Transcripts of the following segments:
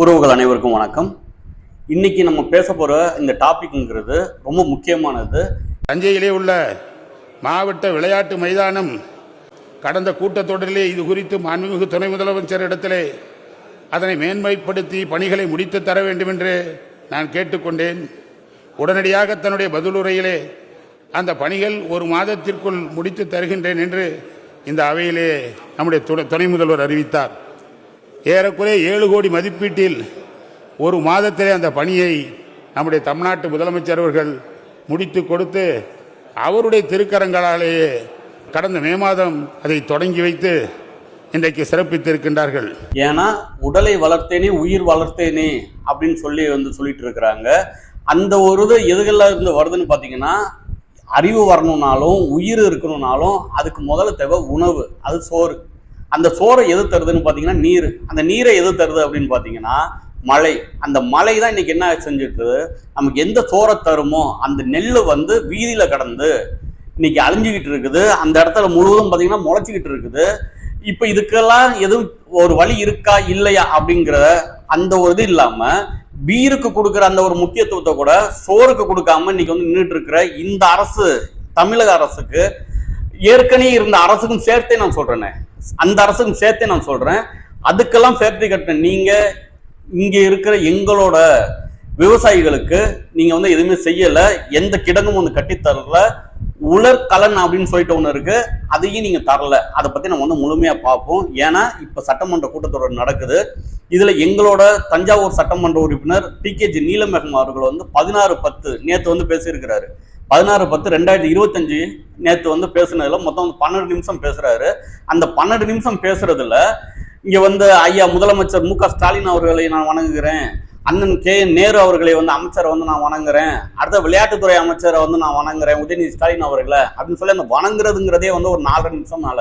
உறவுகள் அனைவருக்கும் வணக்கம். இன்னைக்கு நம்ம பேச போகிற இந்த டாபிக்ங்கிறது ரொம்ப முக்கியமானது. தஞ்சையிலே உள்ள மாவட்ட விளையாட்டு மைதானம் கடந்த கூட்டத்தொடரிலே இது குறித்து மாண்புமிகு துணை முதலமைச்சர் இடத்திலே அதனை மேன்மைப்படுத்தி பணிகளை முடித்து தர வேண்டும் என்று நான் கேட்டுக்கொண்டேன். உடனடியாக தன்னுடைய பதிலுரையிலே அந்த பணிகள் ஒரு மாதத்திற்குள் முடித்து தருகின்றேன் என்று இந்த அவையிலே நம்முடைய துணை முதல்வர் அறிவித்தார். ஏறக்குறைய ஏழு கோடி மதிப்பீட்டில் ஒரு மாதத்திலே அந்த பணியை நம்முடைய தமிழ்நாட்டு முதலமைச்சர் அவர்கள் முடித்து கொடுத்து அவருடைய திருக்கரங்களாலேயே கடந்த மே மாதம் அதை தொடங்கி வைத்து இன்றைக்கு சிறப்பித்திருக்கின்றார்கள். ஏன்னா உடலை வளர்த்தேனே உயிர் வளர்த்தேனே அப்படின்னு சொல்லி வந்து சொல்லிட்டு இருக்கிறாங்க. அந்த ஒரு இது எதுகளில் இருந்து வருதுன்னு பார்த்தீங்கன்னா அறிவு வரணும்னாலும் உயிர் இருக்கணும்னாலும் அதுக்கு முதல்ல தேவை உணவு. அது சோறு. அந்த சோறை எது தருதுன்னு பார்த்தீங்கன்னா நீர். அந்த நீரை எது தருது அப்படின்னு பார்த்தீங்கன்னா மழை. அந்த மழை தான் இன்னைக்கு என்ன செஞ்சுட்டு நமக்கு எந்த சோறை தருமோ அந்த நெல் வந்து வீதியில் கடந்து இன்னைக்கு அழிஞ்சுக்கிட்டு இருக்குது. அந்த இடத்துல முழுவதும் பார்த்தீங்கன்னா முளைச்சிக்கிட்டு இருக்குது. இப்போ இதுக்கெல்லாம் எதுவும் ஒரு வழி இருக்கா இல்லையா அப்படிங்கிற அந்த ஒரு இது இல்லாமல் பீருக்கு கொடுக்குற அந்த ஒரு முக்கியத்துவத்தை கூட சோறுக்கு கொடுக்காம இன்னைக்கு வந்து நின்றுட்டு இருக்கிற இந்த அரசு தமிழக அரசுக்கு ஏற்கனவே இருந்த அரசுக்கும் சேர்த்தே நான் சொல்றேனே. அந்த அரசுக்கும் சேர்த்தே நான் சொல்றேன். அதுக்கெல்லாம் சேர்த்து கட்டின நீங்க இங்க இருக்கிற எங்களோட விவசாயிகளுக்கு நீங்க வந்து எதுவுமே செய்யல எந்த கிடங்கும் ஒன்று கட்டி தரல உலர் கலன் அப்படின்னு சொல்லிட்டு ஒன்று இருக்கு. அதையும் நீங்க தரல. அதை பத்தி நம்ம வந்து முழுமையா பார்ப்போம். ஏன்னா இப்ப சட்டமன்ற கூட்டத்தொடர் நடக்குது. இதுல எங்களோட தஞ்சாவூர் சட்டமன்ற உறுப்பினர் டி கே ஜி நீலமேகம் அவர்கள் வந்து பதினாறு பத்து நேற்று வந்து பேசியிருக்கிறாரு. பதினாறு பத்து ரெண்டாயிரத்தி இருபத்தஞ்சு நேற்று வந்து பேசுனதுல மொத்தம் வந்து பன்னெண்டு நிமிஷம் பேசுறாரு. அந்த பன்னெண்டு நிமிஷம் பேசுறதுல இங்க வந்து ஐயா முதலமைச்சர் மு க ஸ்டாலின் அவர்களை நான் வணங்குகிறேன். அண்ணன் கே என் நேரு அவர்களை வந்து அமைச்சரை வந்து நான் வணங்குறேன். அடுத்த விளையாட்டுத்துறை அமைச்சரை வந்து நான் வணங்குறேன். உதயநிதி ஸ்டாலின் அவர்களை அப்படின்னு சொல்லி அந்த வணங்குறதுங்கிறதே வந்து ஒரு நாலரை நிமிஷம்னால.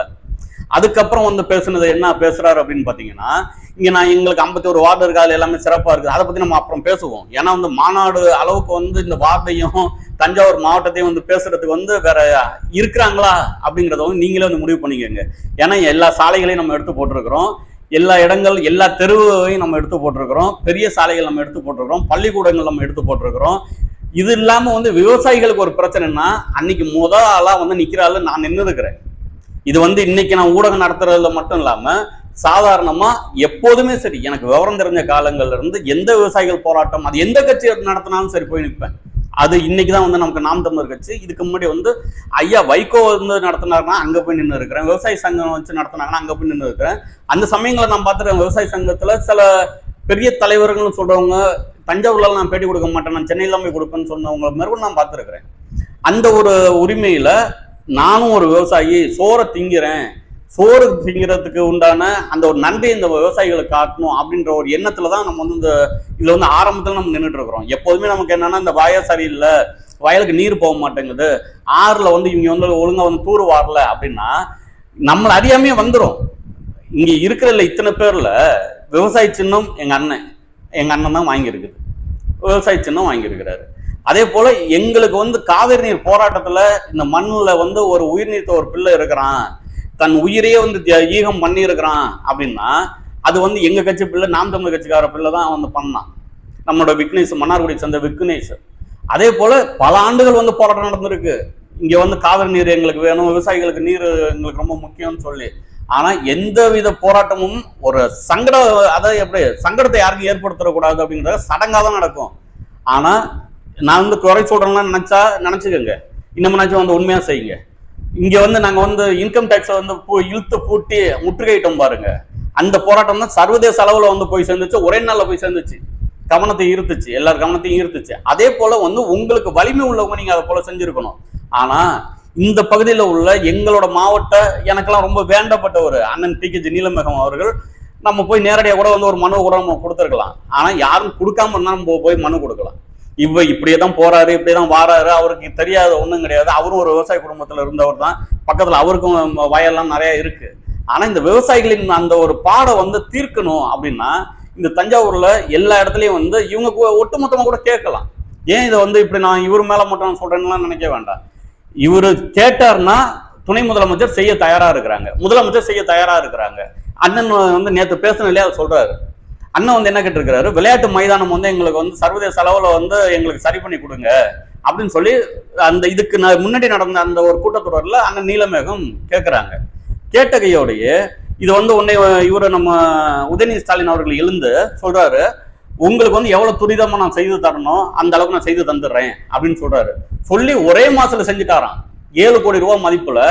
அதுக்கப்புறம் வந்து பேசுனது என்ன பேசுறாரு அப்படின்னு பாத்தீங்கன்னா இங்க நான் எங்களுக்கு ஐம்பத்தி ஒரு வார்டு இருக்கு எல்லாமே சிறப்பா இருக்குது. அதை பத்தி நம்ம அப்புறம் பேசுவோம். ஏன்னா வந்து மாநாடு அளவுக்கு வந்து இந்த வார்டையும் தஞ்சாவூர் மாவட்டத்தையும் வந்து பேசுறதுக்கு வந்து வேற இருக்கிறாங்களா அப்படிங்கிறத வந்து நீங்களே வந்து முடிவு பண்ணிக்கோங்க. ஏன்னா எல்லா சாலைகளையும் நம்ம எடுத்து போட்டிருக்கிறோம். எல்லா இடங்கள் எல்லா தெருவையும் நம்ம எடுத்து போட்டிருக்கிறோம். பெரிய சாலைகள் நம்ம எடுத்து போட்டிருக்கிறோம். பள்ளிக்கூடங்கள் நம்ம எடுத்து போட்டிருக்கிறோம். இது இல்லாம வந்து விவசாயிகளுக்கு ஒரு பிரச்சனைனா அன்னைக்கு முத ஆளா வந்து நிக்கிறாள் நான் நின்று இருக்கிறேன் இது வந்து இன்னைக்கு நான் ஊடகம் நடத்துறதுல மட்டும் இல்லாம சாதாரணமா எப்போதுமே சரி எனக்கு விவரம் தெரிஞ்ச காலங்கள்ல இருந்து எந்த விவசாயிகள் போராட்டம் அது எந்த கட்சி நடத்தினாலும் சரி போய் நிற்பேன். அது இன்னைக்கு தான் வந்து நமக்கு நாம் தமிழர் கட்சி இதுக்கு முன்னாடி வந்து ஐயா வைகோ வந்து நடத்தினாருன்னா அங்க போய் நின்று இருக்கிறேன். விவசாய சங்கம் வச்சு நடத்தினாங்கன்னா அங்க போய் நின்று இருக்கிறேன். அந்த சமயங்களை நான் பார்த்துருக்கேன். விவசாய சங்கத்துல சில பெரிய தலைவர்கள்னு சொல்றவங்க தஞ்சாவூர்ல நான் பேட்டி கொடுக்க மாட்டேன். நான் சென்னையில போய் கொடுப்பேன்னு சொன்னவங்க மேற்கொண்டு நான் பார்த்துருக்கிறேன். அந்த ஒரு உரிமையில நானும் ஒரு விவசாயி சோறை திங்கிறேன். சோறு திங்கிறதுக்கு உண்டான அந்த ஒரு நன்றி இந்த விவசாயிகளுக்கு காட்டணும் அப்படின்ற ஒரு எண்ணத்துல தான் நம்ம வந்து இந்த இதுல வந்து ஆரம்பத்தில் நம்ம நின்றுட்டு இருக்கிறோம். எப்போதுமே நமக்கு என்னன்னா இந்த வய சரியில்லை வயலுக்கு நீர் போக மாட்டேங்குது ஆறுல வந்து இவங்க வந்து ஒழுங்கா வந்து தூர் வரல அப்படின்னா நம்மளை அறியாமையே வந்துடும் இங்க இருக்கிறதுல இத்தனை பேர்ல விவசாய சின்னம் எங்க அண்ணன் எங்க அண்ணன் தான் வாங்கியிருக்குது. விவசாய சின்னம் வாங்கியிருக்கிறாரு. அதே போல எங்களுக்கு வந்து காவிரி நீர் போராட்டத்துல இந்த மண்ணுல வந்து ஒரு உயிர் நீத்த ஒரு பிள்ளை இருக்கிறான். தன் உயிரையே வந்து ஈகம் பண்ணி இருக்கிறான் அப்படின்னா அது வந்து எங்க கட்சி பிள்ளை? நாம் தமிழ் கட்சிக்கார பிள்ளை தான் வந்து பண்ணான். நம்மளோட விக்னேஷ் மன்னார்குடி சேர்ந்த விக்னேஷ். அதே போல பல ஆண்டுகள் வந்து போராட்டம் நடந்திருக்கு. இங்க வந்து காவிரி நீர் எங்களுக்கு வேணும் விவசாயிகளுக்கு நீர் எங்களுக்கு ரொம்ப முக்கியம்னு சொல்லி. ஆனா எந்த வித போராட்டமும் ஒரு சங்கட அதாவது எப்படி சங்கடத்தை யாருக்கும் ஏற்படுத்தக்கூடாது அப்படிங்கிறத சடங்காக தான் நடக்கும். ஆனா நான் வந்து குறை சொல்றேன்னா நினைச்சா நினைச்சுக்கோங்க. இன்னமும் வந்து உண்மையா செய்யுங்க. இங்க வந்து நாங்க வந்து இன்கம் டேக்ஸை வந்து இழுத்து பூட்டி முற்றுகையிட்டோம் பாருங்க. அந்த போராட்டம் தான் சர்வதேச அளவுல வந்து போய் சேர்ந்துச்சு ஒரே நாள்ல போய் சேர்ந்துச்சு. கவனத்தை ஈர்த்துச்சு எல்லார் கவனத்தையும் ஈர்த்துச்சு. அதே போல வந்து உங்களுக்கு வலிமை உள்ளவங்க நீங்க அதை போல செஞ்சிருக்கணும். ஆனா இந்த பகுதியில் உள்ள எங்களோட மாவட்ட எனக்கெல்லாம் ரொம்ப வேண்டப்பட்ட ஒரு அண்ணன் டி. கே. நீலமேகம் அவர்கள் நம்ம போய் நேரடியாக கூட வந்து ஒரு மனு கூட நம்ம கொடுத்துருக்கலாம். ஆனால் யாரும் கொடுக்காம இருந்தாலும் நம்ம போய் மனு கொடுக்கலாம். இவ இப்படியே தான் போறாரு இப்படியே தான் வாராரு அவருக்கு தெரியாத ஒன்றும் கிடையாது. அவரும் ஒரு விவசாய குடும்பத்தில் இருந்தவர் தான். பக்கத்தில் அவருக்கும் வயல்லாம் நிறைய இருக்கு. ஆனால் இந்த விவசாயிகளின் அந்த ஒரு பாடை வந்து தீர்க்கணும் அப்படின்னா இந்த தஞ்சாவூர்ல எல்லா இடத்துலையும் வந்து இவங்க ஒட்டுமொத்தமாக கூட கேட்கலாம். ஏன் இதை வந்து இப்படி நான் இவர் மேலே மட்டும் நான் சொல்றேன்னுலாம் நினைக்க வேண்டாம். இவர் கேட்டார்னா துணை முதலமைச்சர் செய்ய தயாரா இருக்கிறாங்க. முதலமைச்சர் செய்ய தயாரா இருக்கிறாங்க. அண்ணன் வந்து நேற்று பேசினாலே அதை சொல்றாரு. அண்ணன் வந்து என்ன கேட்டிருக்கிறாரு? விளையாட்டு மைதானம் வந்து எங்களுக்கு வந்து சர்வதேச அளவில் வந்து எங்களுக்கு சரி பண்ணி கொடுங்க அப்படின்னு சொல்லி அந்த இதுக்கு நான் முன்னாடி நடந்த அந்த ஒரு கூட்டத்தொடரில் அண்ணன் நீலமேகம் கேட்குறாங்க. கேட்ட கையோடையே இது வந்து உன்னை இவரை நம்ம உதயநிதி ஸ்டாலின் அவர்கள் எழுந்து சொல்றாரு உங்களுக்கு வந்து எவ்வளவு துரிதமா நான் செய்து தரணும் அந்த அளவுக்கு நான் செய்து தந்துடுறேன் அப்படின்னு சொல்றாரு. சொல்லி ஒரே மாசத்துல செஞ்சுட்டாராம். ஏழு கோடி ரூபாய் மதிப்புல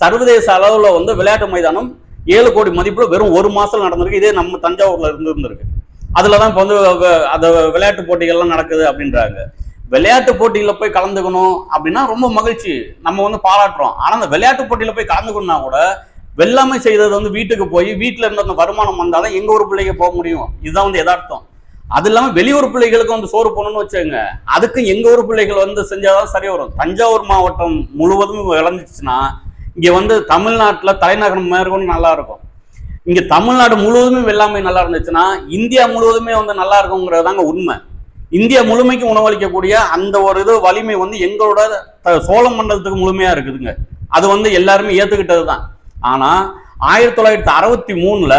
சர்வதேச அளவுல வந்து விளையாட்டு மைதானம் ஏழு கோடி மதிப்புல வெறும் ஒரு மாசம் நடந்திருக்கு. இதே நம்ம தஞ்சாவூர்ல இருந்து இருந்திருக்கு அதுலதான் இப்போ வந்து அந்த விளையாட்டு போட்டிகள்லாம் நடக்குது அப்படின்றாங்க. விளையாட்டு போட்டியில போய் கலந்துக்கணும் அப்படின்னா ரொம்ப மகிழ்ச்சி. நம்ம வந்து பாராட்டுறோம். ஆனா அந்த விளையாட்டு போட்டியில போய் கலந்துக்கணும்னா கூட வெள்ளாமை செய்தது வந்து வீட்டுக்கு போய் வீட்டுல இருந்த அந்த வருமானம் வந்தாதான் எங்க ஊர் பிள்ளைங்க போக முடியும். இதுதான் வந்து எதார்த்தம் அது இல்லாம வெளியூர் பிள்ளைகளுக்கு வந்து சோறு போகணும்னு வச்சுங்க அதுக்கு எங்க ஊர் பிள்ளைகள் வந்து செஞ்சாதான் சரி வரும். தஞ்சாவூர் மாவட்டம் முழுவதும் விளைஞ்சிச்சுன்னா இங்க வந்து தமிழ்நாட்டுல தலைநகரம் மேற்கொண்டு நல்லா இருக்கும். இங்க தமிழ்நாடு முழுவதுமே வெள்ளாமை நல்லா இருந்துச்சுன்னா இந்தியா முழுவதுமே வந்து நல்லா இருக்குங்கிறது தாங்க உண்மை. இந்தியா முழுமைக்கு உணவளிக்கக்கூடிய அந்த ஒரு இது வலிமை வந்து எங்களோட த- சோழ மண்டலத்துக்கு முழுமையா இருக்குதுங்க. அது வந்து எல்லாருமே ஏத்துக்கிட்டது தான் ஆனா ஆயிரத்தி தொள்ளாயிரத்தி அறுபத்தி மூணுல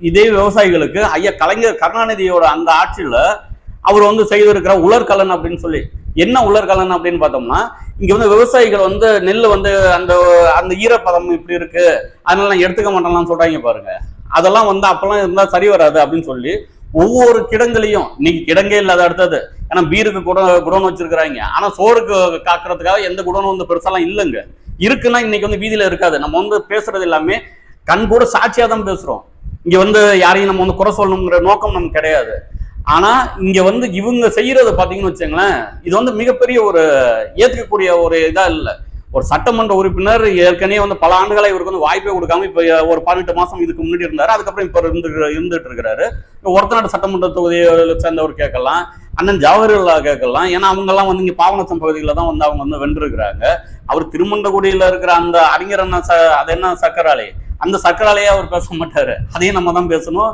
இதே விவசாயிகளுக்கு ஐயா கலைஞர் கருணாநிதியோட அந்த ஆட்சியில அவர் வந்து செய்திருக்கிற உலர்கலன் அப்படின்னு சொல்லி என்ன உலர்கலன் அப்படின்னு பார்த்தோம்னா இங்க வந்து விவசாயிகள் வந்து நெல் வந்து அந்த அந்த ஈரப்பதம் இப்படி இருக்கு அதனால நான் எடுத்துக்க மாட்டேன்லாம் சொல்றாங்க பாருங்க. அதெல்லாம் வந்து அப்பெல்லாம் இருந்தா சரி வராது அப்படின்னு சொல்லி ஒவ்வொரு கிடங்குலையும் இன்னைக்கு கிடங்கே இல்லாத அடுத்தது. ஏன்னா பீருக்கு குட குடோன் வச்சிருக்கிறாங்க. ஆனா சோறுக்கு காக்குறதுக்காக எந்த குடோனும் வந்து பெருசாலாம் இல்லைங்க. இருக்குன்னா இன்னைக்கு வந்து வீதியில இருக்காது. நம்ம வந்து பேசுறது எல்லாமே கண் கூட சாட்சியா தான் பேசுறோம். இங்க வந்து யாரையும் நம்ம வந்து குறை சொல்லணுங்கிற நோக்கம் நமக்கு கிடையாது. ஆனா இங்க வந்து இவங்க செய்யறத பாத்தீங்கன்னு வச்சுங்களேன் இது வந்து மிகப்பெரிய ஒரு ஏத்துக்கக்கூடிய ஒரு இதா இல்ல. ஒரு சட்டமன்ற உறுப்பினர் ஏற்கனவே வந்து பல ஆண்டுகளாக இவருக்கு வந்து வாய்ப்பே கொடுக்காம இப்ப ஒரு பதினெட்டு மாசம் இதுக்கு முன்னாடி இருந்தாரு. அதுக்கப்புறம் இப்ப இருந்து இருந்துட்டு இருக்கிறாரு. ஒருத்தநாடு சட்டமன்ற தொகுதியை சேர்ந்தவர் கேட்கலாம் அண்ணன் ஜவஹர்லா கேட்கலாம். ஏன்னா அவங்க எல்லாம் வந்து இங்க பாவனசம் பகுதியில் தான் வந்து அவங்க வந்து வென்றிருக்கிறாங்க. அவர் திருமண்டகுடியில இருக்கிற அந்த அறிஞர் அண்ணா ச அது என்ன சக்கராலை அந்த சக்கராலையே அவர் பேச மாட்டாரு. அதையும் நம்ம தான் பேசணும்.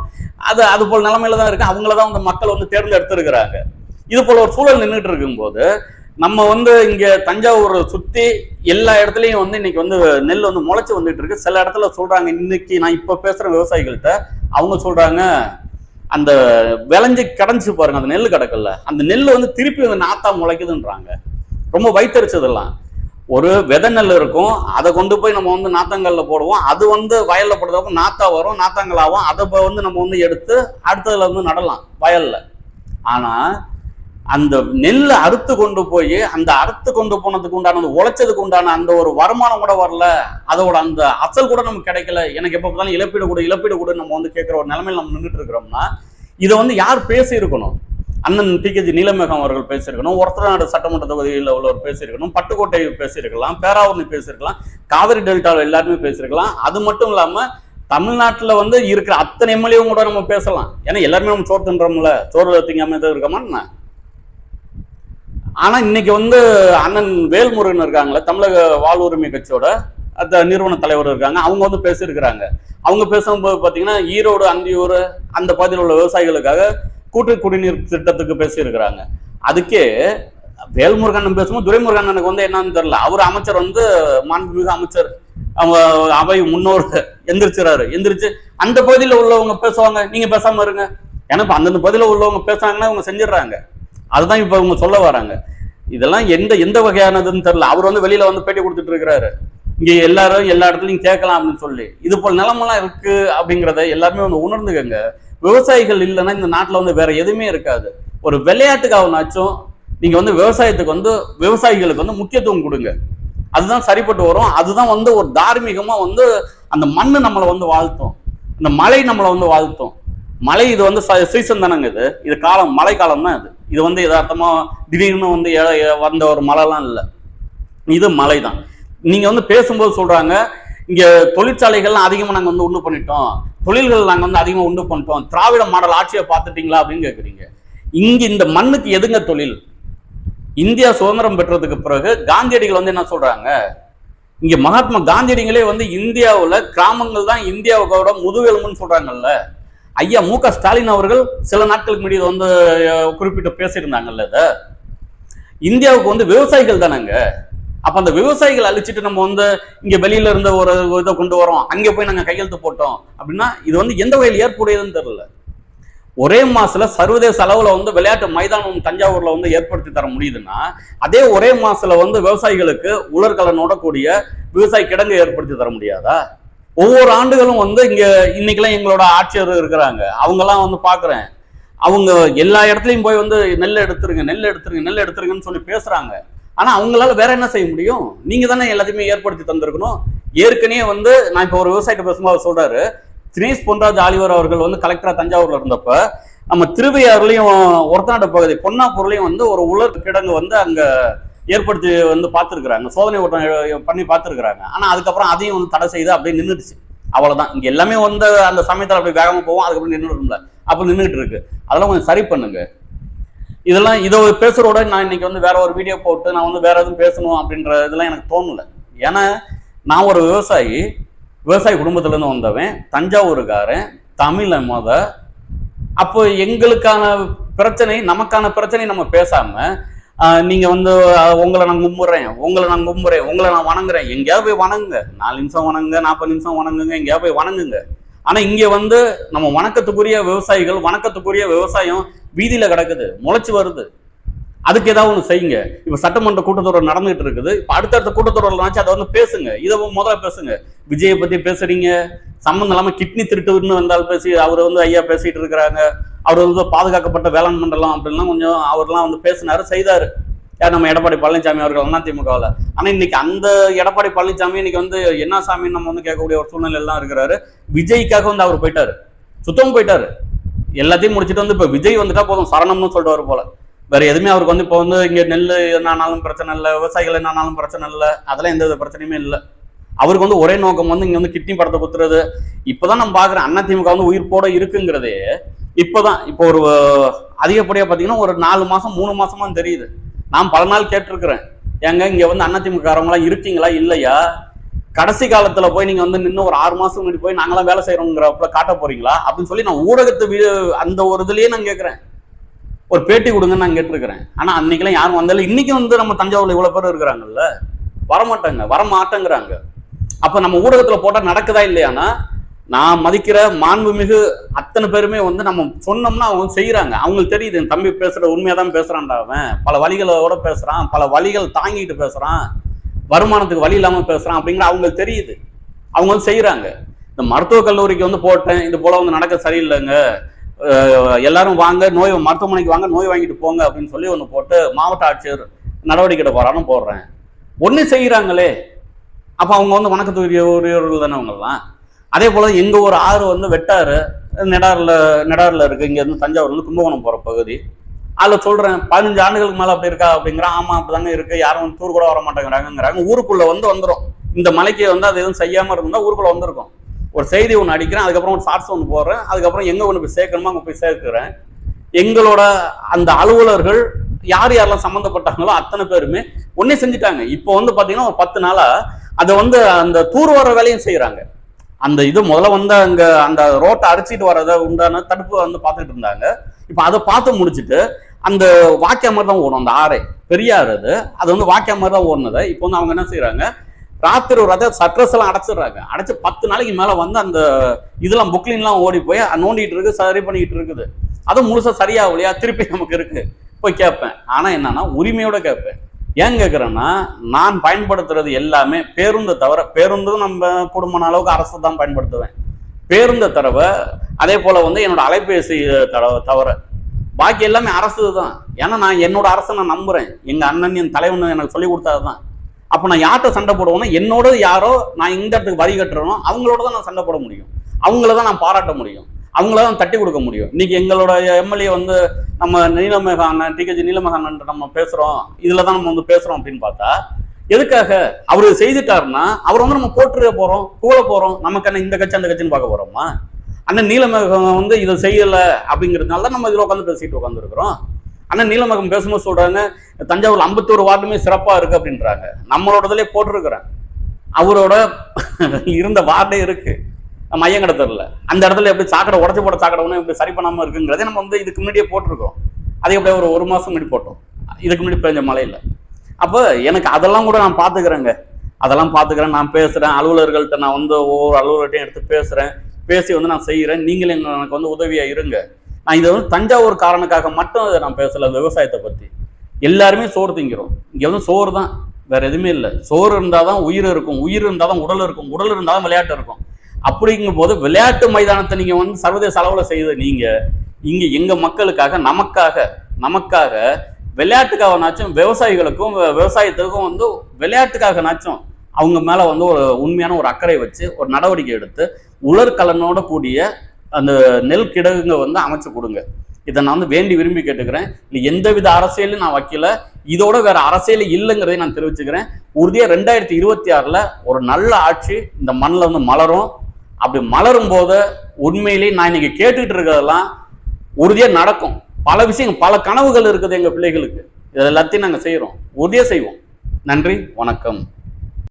அது அது போல் நிலைமையில தான் இருக்கு. அவங்கள தான் அந்த மக்கள் வந்து தேர்ந்தெடுத்திருக்கிறாங்க இது போல ஒரு சூழல் நின்றுட்டு இருக்கும்போது நம்ம வந்து இங்க தஞ்சாவூரை சுத்தி எல்லா இடத்துலையும் வந்து இன்னைக்கு வந்து நெல் வந்து முளைச்சு வந்துட்டு இருக்கு. சில இடத்துல சொல்றாங்க இன்னைக்கு நான் இப்ப பேசுற விவசாயிகள்கிட்ட அவங்க சொல்றாங்க அந்த விளைஞ்சு கிடந்துச்சு பாருங்க அந்த நெல் கிடக்கல அந்த நெல் வந்து திருப்பி வந்து நாத்தா முளைக்குதுன்றாங்க. ரொம்ப வைத்தறிச்சதெல்லாம் ஒரு விதை நெல் இருக்கும் அதை கொண்டு போய் நம்ம வந்து நாத்தாங்கல்ல போடுவோம். அது வந்து வயல்ல போடுறதுக்கு நாத்தா வரும் நாத்தாங்கலாகும் அதை வந்து நம்ம வந்து எடுத்து அடுத்ததுல வந்து நடலாம் வயல்ல. ஆனா அந்த நெல்லை அறுத்து கொண்டு போய் அந்த அறுத்து கொண்டு போனதுக்கு உண்டான அந்த உழைச்சதுக்கு உண்டான அந்த ஒரு வருமானம் கூட வரல. அதோட அந்த அசல் கூட நமக்கு கிடைக்கல. எனக்கு எப்போ பார்த்தாலும் இழப்பீடு கூட இழப்பீடு கூட நம்ம வந்து கேட்குற ஒரு நிலைமையில் நம்ம நின்றுட்டு இருக்கிறோம்னா இதை வந்து யார் பேசி இருக்கணும் அண்ணன் டிகேஜி நீலமேகம் அவர்கள் பேசியிருக்கணும். ஒருத்தநாடு சட்டமன்ற தொகுதியில் உள்ளவர் பேசியிருக்கணும். பட்டுக்கோட்டை பேசியிருக்கலாம். பேராவூர்னி பேசியிருக்கலாம். காவிரி டெல்டாவில் எல்லாருமே பேசியிருக்கலாம். அது மட்டும் இல்லாம தமிழ்நாட்டுல வந்து இருக்கிற அத்தனை எம்எல்ஏவும் கூட நம்ம பேசலாம். ஏன்னா எல்லாருமே நம்ம சோறு தின்றோம்ல. சோறு திங்காம எதுவும் இருக்கமா ஆனா இன்னைக்கு வந்து அண்ணன் வேல்முருகன் இருக்காங்களே தமிழக வாழ்வுரிமை கட்சியோட அந்த நிறுவன தலைவர் இருக்காங்க. அவங்க வந்து பேசியிருக்கிறாங்க. அவங்க பேசும்போது பாத்தீங்கன்னா ஈரோடு அந்தியூர் அந்த பகுதியில் உள்ள விவசாயிகளுக்காக கூட்டு குடிநீர் திட்டத்துக்கு பேசியிருக்கிறாங்க. அதுக்கே வேல்முருகன் பேசும்போது துரைமுருகன்னுக்கு வந்து என்னன்னு தெரியல. அவர் அமைச்சர் வந்து மாண்புமிகு அமைச்சர். அவங்க அவை முன்னோர் எந்திரிச்சுறாரு. எந்திரிச்சு அந்த பகுதியில் உள்ளவங்க பேசுவாங்க. நீங்க பேசாம இருங்க. ஏன்னா இப்போ அந்தந்த பகுதியில் உள்ளவங்க பேசுறாங்கன்னா இவங்க செஞ்சிடுறாங்க. அதுதான் இப்போ இவங்க சொல்ல வராங்க. இதெல்லாம் எந்த எந்த வகையானதுன்னு தெரியல. அவர் வந்து வெளியில வந்து பேட்டி கொடுத்துட்டு இருக்கிறாரு. இங்க எல்லாரும் எல்லா இடத்துலையும் கேட்கலாம் அப்படின்னு சொல்லி. இது போல் நிலமெல்லாம் இருக்கு அப்படிங்கிறத எல்லாருமே வந்து உணர்ந்துக்கங்க. விவசாயிகள் இல்லைன்னா இந்த நாட்டில் வந்து வேற எதுவுமே இருக்காது. ஒரு விளையாட்டுக்காகனாச்சும் நீங்கள் வந்து விவசாயத்துக்கு வந்து விவசாயிகளுக்கு வந்து முக்கியத்துவம் கொடுங்க. அதுதான் சரிப்பட்டு வரும். அதுதான் வந்து ஒரு தார்மீகமாக வந்து அந்த மண்ணு நம்மளை வந்து வாழ்த்தும். இந்த மழை நம்மளை வந்து வாழ்த்தும். மழை இது வந்து சீசன் தானங்க இது. இது காலம் மழை காலம் தான் இது. இது வந்து யதார்த்தமாக திடீர்னு வந்து ஏ- வந்த ஒரு மழைலாம் இல்லை. இது மழை தான் நீங்கள் வந்து பேசும்போது சொல்கிறாங்க இங்கே தொழிற்சாலைகள்லாம் அதிகமாக நாங்கள் வந்து உண்டு பண்ணிட்டோம். தொழில்கள் நாங்கள் வந்து அதிகமாக உண்டு பண்ணிட்டோம். திராவிட மாடல் ஆட்சியை பார்த்துட்டீங்களா அப்படின்னு கேட்குறீங்க இங்கே இந்த மண்ணுக்கு எதுங்க தொழில்? இந்தியா சுதந்திரம் பெற்றதுக்கு பிறகு காந்தியடிகள் வந்து என்ன சொல்கிறாங்க இங்கே மகாத்மா காந்தியடிகளே வந்து இந்தியாவில் கிராமங்கள் தான் இந்தியாவோட முதுகெலும்புன்னு சொல்கிறாங்கல்ல ஐயா மு க ஸ்டாலின் அவர்கள் சில நாட்களுக்கு முன்னாடி வந்து குறிப்பிட்டு பேசியிருந்தாங்கல்ல இதை. இந்தியாவுக்கு வந்து விவசாயிகள் தானேங்க. அப்ப அந்த விவசாயிகள் அழிச்சிட்டு நம்ம வந்து இங்க வெளியில இருந்த ஒரு இதை கொண்டு வரோம். அங்க போய் நாங்க கையெழுத்து போட்டோம். அப்படின்னா இது வந்து எந்த வகையில் ஏற்புடையதுன்னு தெரியல. ஒரே மாசத்துல சர்வதேச அளவுல வந்து விளையாட்டு மைதானம் தஞ்சாவூர்ல வந்து ஏற்படுத்தி தர முடியுதுன்னா அதே ஒரே மாசத்துல வந்து விவசாயிகளுக்கு உலர்களனோட கூடிய விவசாய கிடங்கு ஏற்படுத்தி தர முடியாதா? ஒவ்வொரு ஆண்டுகளும் வந்து இங்க இன்னைக்கெல்லாம் எங்களோட ஆட்சியர் இருக்கிறாங்க. அவங்கெல்லாம் வந்து பாக்குறேன். அவங்க எல்லா இடத்துலயும் போய் வந்து நெல் எடுத்துருங்க நெல் எடுத்துருங்க நெல் எடுத்துருங்கன்னு சொல்லி பேசுறாங்க. ஆனா அவங்களால வேற என்ன செய்ய முடியும்? நீங்க தானே எல்லாத்தையுமே ஏற்படுத்தி தந்திருக்கணும். ஏற்கனவே வந்து நான் இப்போ ஒரு விவசாயிட்ட பேசும்போது அவர் சொல்றாரு தினேஷ் பொன்ராஜ் ஆலிவர் அவர்கள் வந்து கலெக்டரா தஞ்சாவூர்ல இருந்தப்ப நம்ம திருவையாறுலையும் ஒருத்தநாடு பகுதி பொன்னாப்பூர்லயும் வந்து ஒரு உலர் கிடங்கு வந்து அங்க ஏற்படுத்தி வந்து பார்த்துருக்குறாங்க. சோதனை ஓட்டம் பண்ணி பார்த்துருக்குறாங்க. ஆனா அதுக்கப்புறம் அதையும் வந்து தடை செய்து அப்படியே நின்றுடுச்சு அவ்வளவுதான். இங்க எல்லாமே வந்து அந்த சமயத்தில் அப்படி வேகமா போவோம் அதுக்கப்புறம் நின்றுடும்ல அப்ப நின்றுட்டு இருக்கு. அதெல்லாம் கொஞ்சம் சரி பண்ணுங்க. இதெல்லாம் இதை பேசுறோட நான் இன்னைக்கு வந்து வேற ஒரு வீடியோ போட்டு நான் வந்து வேற எதுவும் பேசணும் அப்படின்ற இதெல்லாம் எனக்கு தோணலை. ஏன்னா நான் ஒரு விவசாயி விவசாய குடும்பத்திலேருந்து வந்தவன் தஞ்சாவூருக்காரன் தமிழ மொத அப்போ எங்களுக்கான பிரச்சனை நமக்கான பிரச்சனை நம்ம பேசாமல் நீங்கள் வந்து உங்களை நான் கும்பிடுறேன் உங்களை நான் கும்பிடுறேன் உங்களை நான் வணங்குறேன் எங்கேயாவது போய் வணங்குங்க. நாலு நிமிஷம் வணங்குங்க நாற்பது நிமிஷம் வணங்குங்க எங்கேயாவது போய் வணங்குங்க. ஆனால் இங்கே வந்து நம்ம வணக்கத்துக்குரிய விவசாயிகள் வணக்கத்துக்குரிய விவசாயம் வீதியில் கிடக்குது முளைச்சு வருது. அதுக்கு ஏதாவது ஒன்று செய்யுங்க. இப்போ சட்டமன்ற கூட்டத்தொடர் நடந்துகிட்டு இருக்குது. இப்போ அடுத்தடுத்த கூட்டத்தொடர்லாச்சும் அதை வந்து பேசுங்க. இதை முதல்ல பேசுங்க. விஜயை பற்றி பேசுறீங்க. சம்மந்தம் இல்லாமல் கிட்னி திருட்டுன்னு வந்தால் பேசி அவர் வந்து ஐயா பேசிட்டு இருக்கிறாங்க. அவர் வந்து பாதுகாக்கப்பட்ட வேளாண் மண்டலம் அப்படின்லாம் கொஞ்சம் அவர்லாம் வந்து பேசினாரு செய்தார். யார் நம்ம எடப்பாடி பழனிசாமி அவர்கள் திமுகவால. ஆனால் இன்னைக்கு அந்த எடப்பாடி பழனிசாமி இன்னைக்கு வந்து என்ன சாமின்னு நம்ம வந்து கேட்கக்கூடிய ஒரு சூழ்நிலை எல்லாம் இருக்கிறாரு. விஜய்க்காக வந்து அவர் போயிட்டாரு. சுத்தம் போயிட்டாரு. எல்லாத்தையும் முடிச்சுட்டு வந்து இப்போ விஜய் வந்துட்டா போதும் சரணம்னு சொல்லிட்டு போல. வேற எதுவுமே அவருக்கு வந்து இப்போ வந்து இங்கே நெல் என்னானாலும் பிரச்சனை இல்லை விவசாயிகள் என்னானாலும் பிரச்சனை இல்லை அதெல்லாம் எந்த வித பிரச்சனையுமே இல்லை. அவருக்கு வந்து ஒரே நோக்கம் வந்து இங்கே வந்து கிட்னி படத்தை குத்துறது. இப்போதான் நம்ம பார்க்குறேன் அதிமுக வந்து உயிர்ப்போட இருக்குங்கிறதே இப்பதான் இப்போ ஒரு அதிகப்படியாக பார்த்தீங்கன்னா ஒரு நாலு மாதம் மூணு மாசமா தெரியுது. நான் பல நாள் கேட்டிருக்கிறேன். ஏங்க இங்கே வந்து அதிமுக இருக்கீங்களா? இல்லையா? கடைசி காலத்துல போய் நீங்க வந்து நின்று ஒரு ஆறு மாசம் முன்னாடி போய் நாங்களாம் வேலை செய்யறோங்கிறப்ப காட்ட போறீங்களா? அப்படின்னு சொல்லி நான் ஊடகத்து வீ- அந்த ஒரு இதுலயே நான் கேட்கிறேன் ஒரு பேட்டி கொடுங்கன்னு நான் கேட்டிருக்கிறேன். ஆனா அன்னைக்கெல்லாம் யாரும் வந்தாலும் இன்னைக்கு வந்து நம்ம தஞ்சாவூர்ல இவ்வளவு பேர் இருக்கிறாங்கல்ல? வரமாட்டாங்க வரமாட்டேங்கிறாங்க. அப்ப நம்ம ஊடகத்துல போட்டா நடக்குதா இல்லையானா நான் மதிக்கிற மாண்புமிகு அத்தனை பேருமே வந்து நம்ம சொன்னோம்னா அவங்க செய்யறாங்க அவங்களுக்கு தெரியுது என் தம்பி பேசுற உண்மையா தான் பேசுறான்டா அவன். பல வழிகளோட பேசுறான் பல வழிகள் தாங்கிட்டு பேசுறான். வருமானத்துக்கு வழி இல்லாமல் பேசுகிறான் அப்படிங்கிற அவங்களுக்கு தெரியுது. அவங்க வந்து செய்கிறாங்க இந்த மருத்துவக் கல்லூரிக்கு வந்து போட்டேன். இது போல வந்து நடக்க சரியில்லைங்க. எல்லாரும் வாங்க நோய் மருத்துவமனைக்கு வாங்க நோய் வாங்கிட்டு போங்க அப்படின்னு சொல்லி ஒன்று போட்டு மாவட்ட ஆட்சியர் நடவடிக்கை போகிறான்னு போடுறேன். ஒன்று செய்கிறாங்களே அப்போ அவங்க வந்து வணக்கத்துக்குரிய உரியவர்கள் தானே அவங்கெல்லாம். அதே போல் எங்கள் ஒரு ஆறு வந்து வெட்டாறு நெடாரில் நெடாரில் இருக்குது இங்கேருந்து தஞ்சாவூர்லேருந்து தஞ்சாவூர் வந்து கும்பகோணம் போகிற பகுதி. அதில் சொல்கிறேன் பதினஞ்சு ஆண்டுகளுக்கு மேலே அப்படி இருக்கா அப்படிங்கிறான் ஆமாம் அப்படி தாங்க இருக்குது யாரும் வந்து டூர் கூட வர மாட்டேங்கிறாங்கிறாங்க ஊருக்குள்ளே வந்து வந்துடும் இந்த மலைக்கு வந்து அது எதுவும் செய்யாமல் இருந்தால் ஊருக்குள்ளே வந்திருக்கும். ஒரு செய்தி ஒன்று அடிக்கிறேன் அதுக்கப்புறம் ஒரு ஷார்ட்ஸ் ஒன்று போடுறேன் அதுக்கப்புறம் எங்கே ஒன்று போய் சேர்க்கணுமோ அங்கே போய் சேர்க்கிறேன். எங்களோட அந்த அலுவலர்கள் யார் யாரெல்லாம் சம்மந்தப்பட்டாங்களோ அத்தனை பேருமே ஒன்றே செஞ்சுட்டாங்க. இப்போ வந்து பார்த்தீங்கன்னா ஒரு பத்து நாளாக அதை வந்து அந்த தூர் வர வேலையும் செய்கிறாங்க அந்த இது முதல்ல வந்து அங்கே அந்த ரோட்டை அடிச்சிட்டு வர்றதை உண்டான தடுப்பு வந்து பார்த்துட்டு இருந்தாங்க. இப்போ அதை பார்த்து முடிச்சுட்டு அந்த வாக்கிய மாதிரி தான் ஓடும். அந்த ஆறை. பெரிய ஆறு அது. அது வந்து வாக்கிய மாதிரி தான் ஓடுனது. இப்போ வந்து அவங்க என்ன செய்யறாங்க ராத்திரி ஒரு ரத சட்ரஸ் எல்லாம் அடைச்சிடுறாங்க. அடைச்சு பத்து நாளைக்கு மேலே வந்து அந்த இதெல்லாம் புக்லின்லாம் ஓடி போய் நோண்டிட்டு இருக்கு சரி பண்ணிக்கிட்டு இருக்குது. அதுவும் முழுசாக சரியாகலையா? திருப்பி நமக்கு இருக்கு. போய் கேட்பேன். ஆனால் என்னன்னா உரிமையோட கேட்பேன். ஏன் கேட்குறேன்னா நான் பயன்படுத்துறது எல்லாமே பேருந்தை தவிர பேருந்தும் நம்ம குடும்பம் அளவுக்கு அரசு தான் பயன்படுத்துவேன். பேருந்தை தவிர அதே போல் வந்து என்னோட அலைபேசி தவிர பாக்கி எல்லாமே அரசு தான் ஏன்னா நான் என்னோட அரசை நான் நம்புகிறேன் எங்கள் அண்ணன் என் தலைவன் எனக்கு சொல்லி கொடுத்தாதான் அப்போ நான் யார்கிட்ட சண்டை போடுவேன்னா என்னோட யாரோ நான் இந்த இடத்துக்கு வரி கட்டுறேனோ அவங்களோட தான் நான் சண்டை போட முடியும். அவங்கள தான் நான் பாராட்ட முடியும். அவங்கள தான் தட்டி கொடுக்க முடியும். இன்னைக்கு எங்களோட எம்எல்ஏ வந்து நம்ம நீலமேக அண்ணன் டிகேஜி நீலமேக அண்ணன் நம்ம பேசுகிறோம் இதில் தான் நம்ம வந்து பேசுகிறோம் அப்படின்னு பார்த்தா எதுக்காக அவர் செய்துட்டாருன்னா அவர் வந்து நம்ம போட்டுருக்க போகிறோம் புகழ போகிறோம் நமக்கு என்ன இந்த கட்சி அந்த கட்சின்னு பார்க்க போகிறோமா அண்ணன் நீலமேகம் வந்து இதை செய்யலை அப்படிங்கிறதுனால தான் நம்ம இதில் உட்காந்து பேசிட்டு உட்காந்துருக்குறோம். ஆனால் நீலமகம் பேசும்போது சொல்கிறாங்க தஞ்சாவூர் ஐம்பத்தோரு வார்டுமே சிறப்பாக இருக்குது அப்படின்றாங்க. நம்மளோடதுலேயே போட்டிருக்கிறேன். அவரோட இருந்த வார்டே இருக்குது மையம் ஐயங்கடத்தூர்ல அந்த இடத்துல எப்படி சாக்கடை உடச்சி போட சாக்கடை ஒன்று எப்படி சரி பண்ணாமல் இருக்குங்கிறதே நம்ம வந்து இதுக்கு முன்னாடியே போட்டிருக்கோம் அதே அப்படியே ஒரு ஒரு மாதம் முன்னாடி போட்டோம். இதுக்கு முன்னாடி பெஞ்ச மழையில். அப்போ எனக்கு அதெல்லாம் கூட நான் பார்த்துக்கிறேங்க அதெல்லாம் பார்த்துக்கிறேன் நான் பேசுகிறேன் அலுவலர்கள்ட்ட நான் வந்து ஒவ்வொரு அலுவலர்கிட்டையும் எடுத்து பேசுகிறேன் பேசி வந்து நான் செய்கிறேன். நீங்களும் எனக்கு வந்து உதவியாக இருங்க. நான் இதை வந்து தஞ்சாவூர் காரணக்காக மட்டும் இதை நான் பேசல விவசாயத்தை பற்றி எல்லாருமே சோறு திங்கிறோம். இங்கே வந்து சோறு தான். வேற எதுவுமே இல்லை. சோறு இருந்தால் தான் உயிர் இருக்கும். உயிர் இருந்தால் தான் உடல் இருக்கும். உடல் இருந்தால் தான் விளையாட்டு இருக்கும். அப்படிங்கும் போது விளையாட்டு மைதானத்தை நீங்கள் வந்து சர்வதேச அளவில் செய்த நீங்கள் இங்கே எங்கள் மக்களுக்காக நமக்காக நமக்காக விளையாட்டுக்காகனாச்சும் விவசாயிகளுக்கும் விவசாயத்துக்கும் வந்து விளையாட்டுக்காகனாச்சும் அவங்க மேலே வந்து ஒரு உண்மையான ஒரு அக்கறை வச்சு ஒரு நடவடிக்கை எடுத்து உலர்கலனோட கூடிய அந்த நெல் கிடங்குங்க வந்து அமைச்சு கொடுங்க. இதை நான் வந்து வேண்டி விரும்பி கேட்டுக்கிறேன். இல்லை எந்தவித அரசியலும் நான் வைக்கல. இதோட வேற அரசியல் இல்லைங்கிறதையும் நான் தெரிவிச்சுக்கிறேன். உறுதியாக ரெண்டாயிரத்தி இருபத்தி ஆறில் ஒரு நல்ல ஆட்சி இந்த மண்ணில் வந்து மலரும். அப்படி மலரும் போது உண்மையிலேயே நான் இன்னைக்கு கேட்டுக்கிட்டு இருக்கிறதெல்லாம் உறுதியாக நடக்கும். பல விஷயங்கள் பல கனவுகள் இருக்குது எங்கள் பிள்ளைகளுக்கு. இது எல்லாத்தையும் நாங்கள் செய்கிறோம் உறுதியாக செய்வோம். நன்றி வணக்கம்.